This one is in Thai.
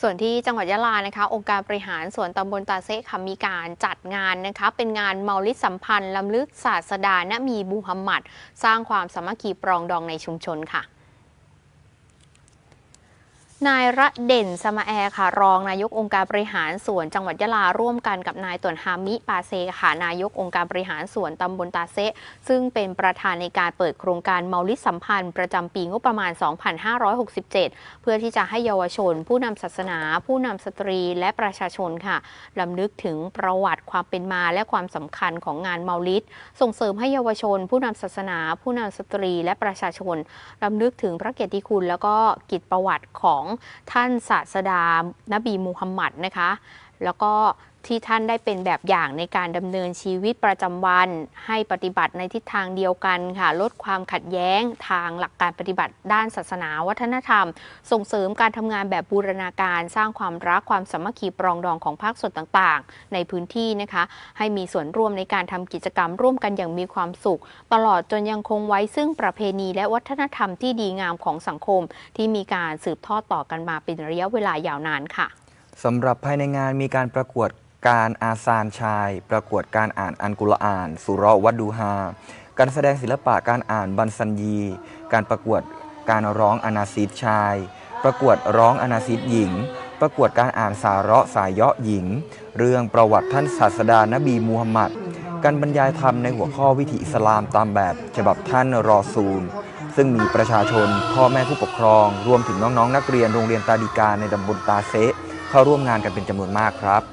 ส่วนที่จังหวัดยะลานะคะ องค์การบริหารส่วนตำบลตาเซคมีการจัดงานนะคะ เป็นงานเมาลิดสัมพันธ์ลำลึกศาสดานมีบูฮัมหมัด สร้างความสามัคคีปรองดองในชุมชนค่ะ นายระเด่นสมาแอร์ค่ะ รองนายกองค์การบริหารส่วนจังหวัดยะลาร่วมกันกับนายต่วนฮามิปาเซค่ะนายกองค์การบริหารส่วนตำบลตาเซซึ่งเป็นประธานในการเปิดโครงการเมาลิดสัมพันธ์ ประจำปีงบประมาณ 2567 เพื่อที่จะให้เยาวชน ผู้นำศาสนา ผู้นำสตรีและประชาชนค่ะลำลึกถึงประวัติความเป็นมาและความสำคัญของงานเมาลิดส่งเสริมให้เยาวชน ผู้นำศาสนา ผู้นำสตรี และประชาชนลำลึกถึงพระเกียรติคุณ แล้วก็กิจประวัติของท่านศาสดานบีมูฮัมหมัดนะคะ แล้วก็ ที่ท่านได้เป็นแบบอย่างในการดำเนินชีวิตประจำวัน ให้ปฏิบัติในทิศทางเดียวกันค่ะ ลดความขัดแย้งทางหลักการปฏิบัติด้านศาสนาวัฒนธรรม ส่งเสริมการทำงานแบบบูรณาการ สร้างความรักความสามัคคีปรองดองของภาคส่วนต่างๆ ในพื้นที่นะคะ ให้มีส่วนร่วมในการทำกิจกรรมร่วมกันอย่างมีความสุข ตลอดจนยังคงไว้ซึ่งประเพณีและวัฒนธรรมที่ดีงามของสังคม ที่มีการสืบทอดต่อกันมาเป็นระยะเวลายาวนานค่ะสำหรับภายในงานมีการประกวด การอาซานชาย ประกวดการอ่านอันกุรอาน สุรวัดดูฮา การแสดงศิลปะการอ่านบันซันยีการประกวดการร้องอนาซิดชาย ประกวดร้องอนาซิดหญิง ประกวดการอ่านสาระสายเยาะหญิง เรื่องประวัติท่านศาสดานบีมูฮัมหมัด การบรรยายธรรมในหัวข้อวิถีอิสลามตามแบบฉบับท่านรอซูล ซึ่งมีประชาชน พ่อแม่ผู้ปกครอง รวมถึงน้องๆนักเรียนโรงเรียนตาดีกาในตำบลตาเซะเข้าร่วมงานกันเป็นจำนวนมากครับ